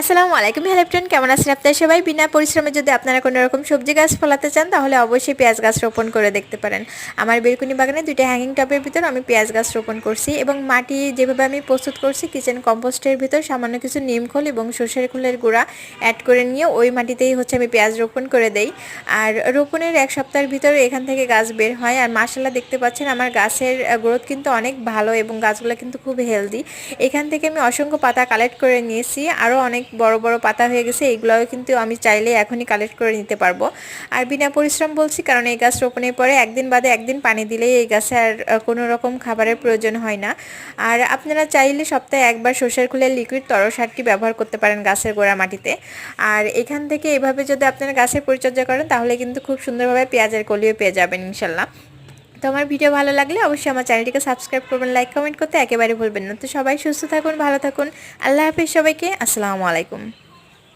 আসসালামু আলাইকুম, hello friend কেমন আছেন আপনারা সবাই? বিনা পরিশ্রমে যদি আপনারা কোনো রকম সবজি গাছ ফলাতে চান, তাহলে অবশ্যই পেঁয়াজ গাছ রোপণ করে দেখতে পারেন। আমার বেলকুনি বাগানে দুইটা হ্যাঙ্গিং টপের ভিতর আমি পেঁয়াজ গাছ রোপণ করছি এবং মাটি যেভাবে আমি প্রস্তুত করছি কিচেন কম্পোস্টের ভিতর সামান্য কিছু নিম খোল এবং সর্ষের খোলের গুঁড়া অ্যাড করে নিয়ে ওই মাটিতেই হচ্ছে আমি পেঁয়াজ রোপণ করে দেই। আর রোপণের এক সপ্তাহের ভিতরে এখান থেকে গাছ বের হয়। আর মাসাল্লাহ দেখতে পাচ্ছেন আমার গাছের গ্রোথ কিন্তু অনেক ভালো এবং গাছগুলো কিন্তু খুব হেলদি এখান থেকে আমি অসংখ্য পাতা কালেক্ট করে নিয়েছি। আরও অনেক বড় বড় পাতা হয়ে গেছে, এইগুলোও কিন্তু আমি চাইলে এখনই কালেক্ট করে নিতে পারব। আর বিনা পরিশ্রম বলছি, কারণ এই গাছ রোপণের পরে একদিন বাদে একদিন পানি দিলেই এই গাছে আর কোনো রকম খাবারের প্রয়োজন হয় না। আর আপনারা চাইলে সপ্তাহে একবার সর্ষের খুলের লিকুইড তরল সারটি ব্যবহার করতে পারেন গাছের গোড়া মাটিতে। আর এখান থেকে এভাবে যদি আপনারা গাছের পরিচর্যা করেন, তাহলে কিন্তু খুব সুন্দরভাবে পেঁয়াজের কলিও পেয়ে যাবেন ইনশাল্লাহ। তো আমার ভিডিও ভালো লাগলে অবশ্যই আমার চ্যানেলটিকে সাবস্ক্রাইব করবেন, লাইক, কমেন্ট করতে একেবারে ভুলবেন না। তো সবাই সুস্থ থাকুন, ভালো থাকুন। আল্লাহ হাফিজ সবাইকে, আসসালামু আলাইকুম।